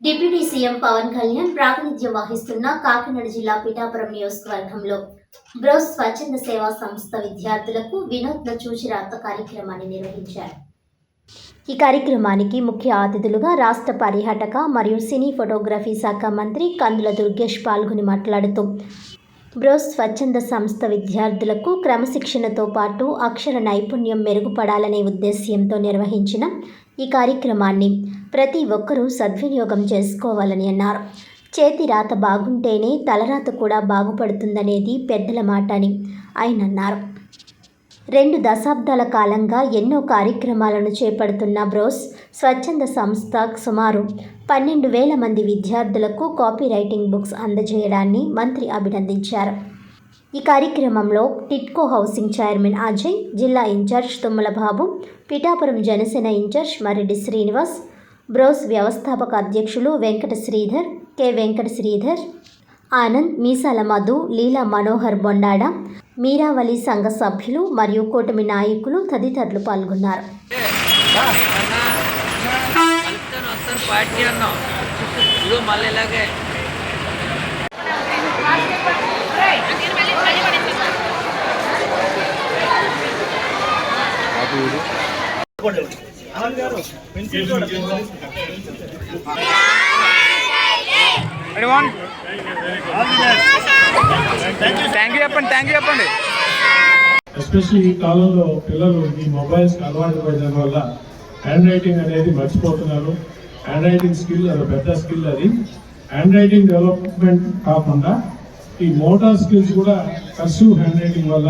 Deputy CM Pawan Kalyan ప్రాతినిధ్యం వహిస్తున్న కాకినాడ జిల్లా పిఠాపురం నియోజకవర్గంలో బ్రోస్ స్వచ్ఛంద సేవా సంస్థ విద్యార్థులకు వినూత్న చూచిరాత కార్యక్రమాన్ని నిర్వహించారు. ఈ కార్యక్రమానికి ముఖ్య అతిథులుగా రాష్ట్ర పర్యాటక మరియు సినీ ఫోటోగ్రఫీ శాఖ మంత్రి కందుల దుర్గేష్ పాల్గొని మాట్లాడుతూ బ్రోస్ స్వచ్ఛంద సంస్థ విద్యార్థులకు క్రమశిక్షణతో పాటు అక్షర నైపుణ్యం మెరుగుపడాలనే ఉద్దేశ్యంతో నిర్వహించిన ఈ కార్యక్రమాన్ని ప్రతి ఒక్కరూ సద్వినియోగం చేసుకోవాలని అన్నారు. చేతి రాత బాగుంటేనే తలరాత కూడా బాగుపడుతుందనేది పెద్దల మాట అని ఆయన అన్నారు. రెండు దశాబ్దాల కాలంగా ఎన్నో కార్యక్రమాలను చేపడుతున్న బ్రోస్ స్వచ్ఛంద సంస్థ సుమారు పన్నెండు వేల మంది విద్యార్థులకు కాపీ రైటింగ్ బుక్స్ అందజేయడాన్ని మంత్రి అభినందించారు. ఈ కార్యక్రమంలో టిట్కో హౌసింగ్ చైర్మన్ అజయ్ జిల్లా in charge Tummala Babu Pithapuram Janasena in charge Mareddy Srinivas bros వ్యవస్థాపక అధ్యక్షులు వెంకట శ్రీధర్ కె వెంకట శ్రీధర్ ఆనంద్ మీసాల మధు లీలా మనోహర్ బొండాడ మీరావళి సంఘ సభ్యులు మరియు కూటమి నాయకులు తదితరులు పాల్గొన్నారు. పార్టీ అన్నాం. మళ్ళీ ఇలాగే. ఎస్పెషల్లీ ఈ కాలంలో పిల్లలు ఈ మొబైల్స్ అలవాటు పడడం వల్ల హ్యాండ్ రైటింగ్ అనేది మర్చిపోతున్నారు. హ్యాండ్ రైటింగ్ స్కిల్ అది పెద్ద స్కిల్ అది. హ్యాండ్ రైటింగ్ డెవలప్మెంట్ కాకుండా ఈ మోటార్ స్కిల్స్ కూడా కర్సివ్ హ్యాండ్ రైటింగ్ వల్ల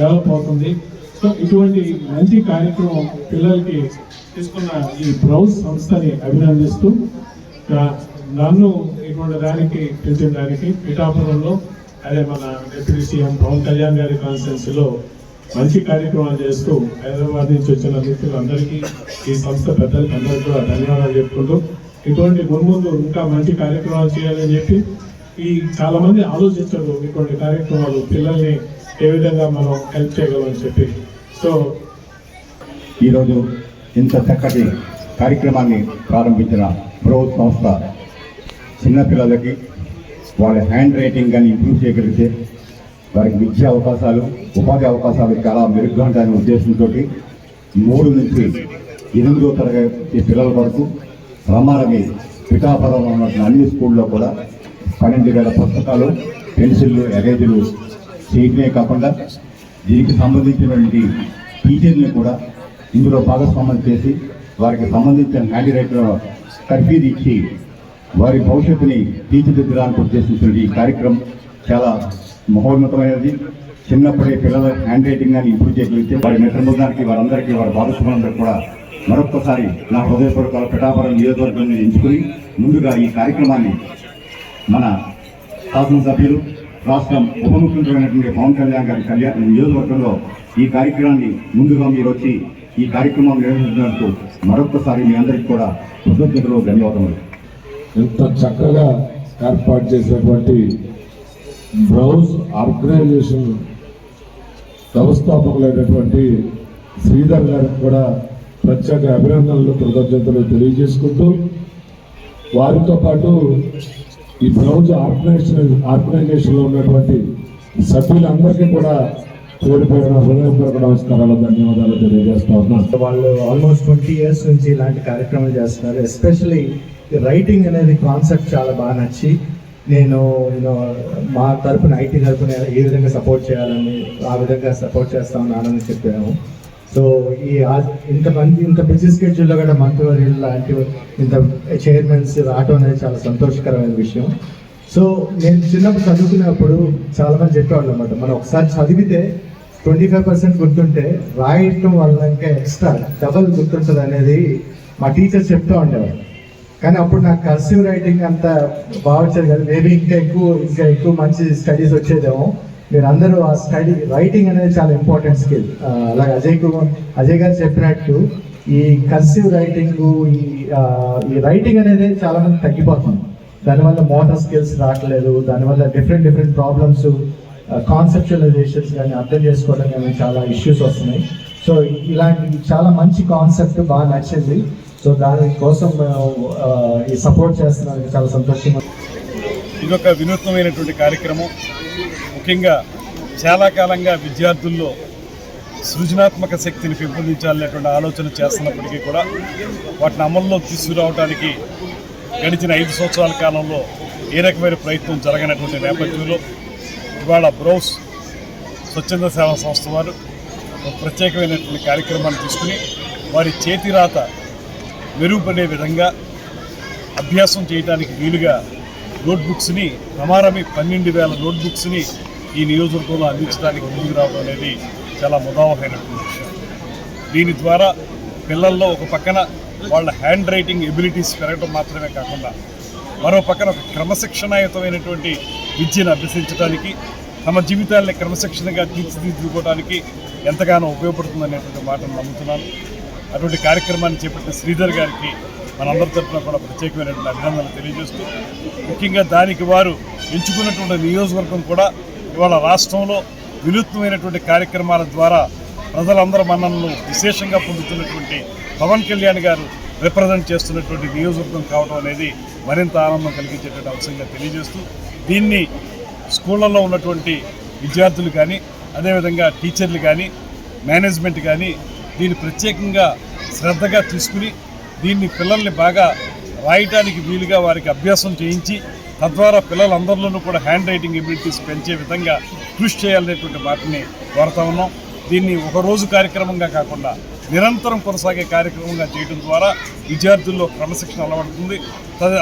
డెవలప్ అవుతుంది. సో ఇటువంటి మంచి కార్యక్రమం పిల్లలకి తీసుకున్న ఈ బ్రౌజ్ సంస్థని అభినందిస్తూ నన్ను ఇటువంటి దానికి పిలిచిన దానికి పిఠాపురంలో అదే మన డిప్యూటీ సీఎం పవన్ కళ్యాణ్ గారి కాన్ఫరెన్స్ మంచి కార్యక్రమాలు చేస్తూ హైదరాబాద్ నుంచి వచ్చిన మిత్రులందరికీ ఈ సంస్థ పెద్దలకి అందరికీ కూడా ధన్యవాదాలు చెప్పుకుంటూ ఇటువంటి మున్ముందు ఇంకా మంచి కార్యక్రమాలు చేయాలని చెప్పి ఈ చాలామంది ఆలోచించరు ఇటువంటి కార్యక్రమాలు పిల్లల్ని ఏ విధంగా మనం హెల్ప్ చేయగలమని చెప్పి. సో ఈరోజు ఇంత చక్కటి కార్యక్రమాన్ని ప్రారంభించిన ప్రభుత్వ సంస్థ చిన్నపిల్లలకి వాళ్ళ హ్యాండ్ రైటింగ్ కానీ ఇంప్రూవ్ చేయగలిగితే వారికి విద్యా అవకాశాలు ఉపాధి అవకాశాలు చాలా మెరుగ్గా ఉంటాయనే ఉద్దేశంతో మూడు నుంచి ఎనిమిదో తరగతి పిల్లల వరకు రమారమి పిఠాపురంలో ఉన్న అన్ని స్కూల్లో కూడా పన్నెండు వేల పుస్తకాలు పెన్సిళ్ళు ఎరేజులు చేయటమే కాకుండా దీనికి సంబంధించినటువంటి టీచర్ని కూడా ఇందులో భాగస్వామ్యం చేసి వారికి సంబంధించిన హ్యాండ్ రైటర్ తర్ఫీదు ఇచ్చి వారి భవిష్యత్తుని తీర్చిదిద్దడానికి ఉద్దేశించిన ఈ కార్యక్రమం చాలా మహోన్నతమైనది. చిన్నప్పుడే పిల్లల హ్యాండ్ రైటింగ్ అని ఇంప్రూవ్ చేయగలిగితే వారి మిత్ర బృందానికి వారందరికీ వారి భాగస్వాములందరికీ కూడా మరొక్కసారి నా హృదయపూర్వక పిఠాపురం నియోజకవర్గం ఎంచుకుని ముందుగా ఈ కార్యక్రమాన్ని మన శాసనసభ్యులు రాష్ట్రం ఉప ముఖ్యమంత్రి పవన్ కళ్యాణ్ గారి కళ్యాణ్ నియోజకవర్గంలో ఈ కార్యక్రమాన్ని ముందుగా మీరు వచ్చి ఈ కార్యక్రమం నిర్వహించినందుకు మరొకసారి మీ అందరికీ కూడా కృతజ్ఞతలు ధన్యవాదములు. ఎంత చక్కగా ఏర్పాటు చేసినటువంటి బ్రౌజ్ ఆర్గనైజేషన్ వ్యవస్థాపకులైనటువంటి శ్రీధర్ గారికి కూడా ప్రత్యేక అభినందనలు కృతజ్ఞతలు తెలియజేసుకుంటూ వారితో పాటు ఈ బ్రౌజ్ ఆర్గనైజేషన్ ఆర్గనైజేషన్లో ఉన్నటువంటి సభ్యులందరికీ కూడా కోల్పోయిన హృదయపూర్వక నమస్కారాలు ధన్యవాదాలు తెలియజేస్తా ఉన్నాను. వాళ్ళు ఆల్మోస్ట్ ట్వంటీ ఇయర్స్ నుంచి ఇలాంటి కార్యక్రమాలు చేస్తున్నారు. ఎస్పెషలీ రైటింగ్ అనేది కాన్సెప్ట్ చాలా బాగా నచ్చి నేను నేను మా తరపున ఐటీ తరపున ఏ విధంగా సపోర్ట్ చేయాలని ఆ విధంగా సపోర్ట్ చేస్తా ఉన్నానని చెప్పాము. సో ఈ ఇంతమంది ఇంత బిజీ స్కెడ్యూల్లో కూడా మంత్రివర్యులు లాంటి ఇంత చైర్మన్స్ రావటం అనేది చాలా సంతోషకరమైన విషయం. సో నేను చిన్నప్పుడు చదువుకున్నప్పుడు చాలా మంది చెప్పేవాళ్ళు అనమాట మనం ఒకసారి చదివితే ట్వంటీ ఫైవ్ పర్సెంట్ గుర్తుంటే రాయటం వల్ల ఇంకా ఎక్స్ట్రా డబల్ గుర్తుంటుంది అనేది మా టీచర్స్ చెప్తూ ఉండేవారు కానీ అప్పుడు నాకు కర్సివ్ రైటింగ్ అంత బాగా వచ్చేది కదా. మేబీ ఇంకా ఎక్కువ ఇంకా ఎక్కువ మంచి స్టడీస్ వచ్చేదేమో. మీరందరూ అందరూ ఆ స్టడీ రైటింగ్ అనేది చాలా ఇంపార్టెంట్ స్కిల్ అలాగే అజయ్ కుమార్ అజయ్ గారు చెప్పినట్టు ఈ కర్సివ్ రైటింగ్ ఈ ఈ రైటింగ్ అనేది చాలా మంది తగ్గిపోతుంది. దానివల్ల మోటార్ స్కిల్స్ రావట్లేదు దానివల్ల డిఫరెంట్ డిఫరెంట్ ప్రాబ్లమ్స్ కాన్సెప్చువలైజేషన్స్ కానీ అర్థం చేసుకోవడం కానీ చాలా ఇష్యూస్ వస్తున్నాయి. సో ఇలాంటి చాలా మంచి కాన్సెప్ట్ బాగా నచ్చింది. సో దానికోసం కోసం ఈ సపోర్ట్ చేస్తున్నాను చాలా సంతోషంగా ఇదొక వినూత్నమైనటువంటి కార్యక్రమం. ముఖ్యంగా చాలా కాలంగా విద్యార్థుల్లో సృజనాత్మక శక్తిని పెంపొందించాలనేటువంటి ఆలోచన చేస్తున్నప్పటికీ కూడా వాటిని అమల్లో తీసుకురావడానికి గడిచిన ఐదు సంవత్సరాల కాలంలో ఏ రకమైన ప్రయత్నం జరగనటువంటి నేపథ్యంలో ఇవాళ బ్రౌస్ స్వచ్ఛంద సేవా సంస్థ వారు ప్రత్యేకమైనటువంటి కార్యక్రమాన్ని తీసుకుని వారి చేతి రాత మెరుగుపడే విధంగా అభ్యాసం చేయడానికి వీలుగా నోట్బుక్స్ని ప్రమారమి పన్నెండు వేల నోట్బుక్స్ని ఈ నియోజకవర్గంలో అందించడానికి ముందుకు రావడం అనేది చాలా ముదావహమైనటువంటి విషయం. దీని ద్వారా పిల్లల్లో ఒక పక్కన వాళ్ళ హ్యాండ్ రైటింగ్ ఎబిలిటీస్ పెరగడం మాత్రమే కాకుండా మరో పక్కన ఒక క్రమశిక్షణాయుతమైనటువంటి విద్యను అభ్యసించడానికి తమ జీవితాల్ని క్రమశిక్షణగా తీర్చిదిద్దుకోవడానికి ఎంతగానో ఉపయోగపడుతుందనేటువంటి మాటను నమ్ముతున్నాను. అటువంటి కార్యక్రమాన్ని చేపట్టిన శ్రీధర్ గారికి మనందరి తరఫున కూడా ప్రత్యేకమైనటువంటి అభినందనలు తెలియజేస్తూ ముఖ్యంగా దానికి వారు ఎంచుకున్నటువంటి నియోజకవర్గం కూడా ఇవాళ రాష్ట్రంలో వినూత్నమైనటువంటి కార్యక్రమాల ద్వారా ప్రజలందరూ మనల్ని విశేషంగా పొందుతున్నటువంటి పవన్ కళ్యాణ్ గారు రిప్రజెంట్ చేస్తున్నటువంటి నియోజకవర్గం కావడం అనేది మరింత ఆనందం కలిగించేటువంటి అంశంగా తెలియజేస్తూ దీన్ని స్కూళ్ళల్లో ఉన్నటువంటి విద్యార్థులు కానీ అదేవిధంగా టీచర్లు కానీ మేనేజ్మెంట్ కానీ దీన్ని ప్రత్యేకంగా శ్రద్ధగా తీసుకుని దీన్ని పిల్లల్ని బాగా రాయటానికి వీలుగా వారికి అభ్యాసం చేయించి తద్వారా పిల్లలందరిలోనూ కూడా హ్యాండ్ రైటింగ్ ఎబిలిటీస్ పెంచే విధంగా కృషి చేయాలనేటువంటి వాటిని కోరుతా ఉన్నాం. దీన్ని ఒకరోజు కార్యక్రమంగా కాకుండా నిరంతరం కొనసాగే కార్యక్రమంగా చేయడం ద్వారా విద్యార్థుల్లో క్రమశిక్షణ అలవడుతుంది.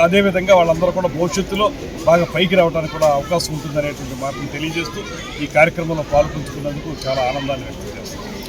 అదేవిధంగా వాళ్ళందరూ కూడా భవిష్యత్తులో బాగా పైకి రావడానికి కూడా అవకాశం ఉంటుందనేటువంటి మాటను తెలియజేస్తూ ఈ కార్యక్రమంలో పాల్గొంచుకున్నందుకు చాలా ఆనందాన్ని వ్యక్తం చేస్తున్నాను